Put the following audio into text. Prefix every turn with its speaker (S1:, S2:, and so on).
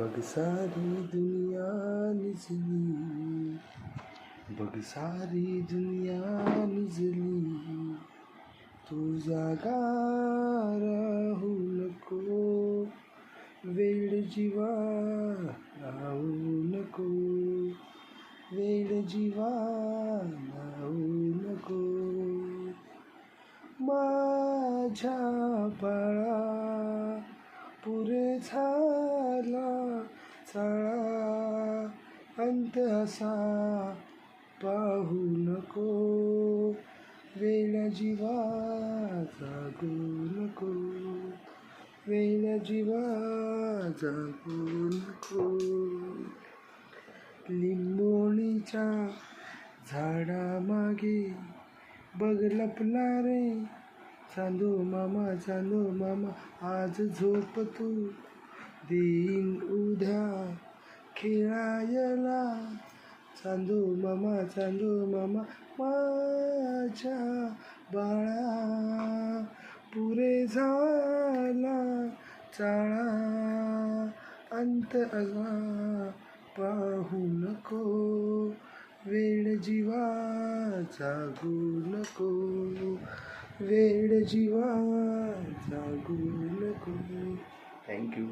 S1: बघ सारी दुनिया निजली बघ सारी दुनिया निजली तू जागा राहू नको वेळ जीवा राहू नको वेळ जीवा राहू नको. माझ्या बाळा चाळा अंत असा पाहू नको. वेळ जीवा जागू नको. वेळ जीवा जागू नको. लिंबोणीच्या झाडामागे बघ लपला रे. चांदू मामा चांदू मामा आज झोप तू देईन उद्या खेळायला. चांदू मामा चांदू मामा माझ्या बाळा. पुरे झाला चाळा. अंत असा पाहू नको. वेळ जीवा जागू नको. वेळ जीवा जागू नको. थँक्यू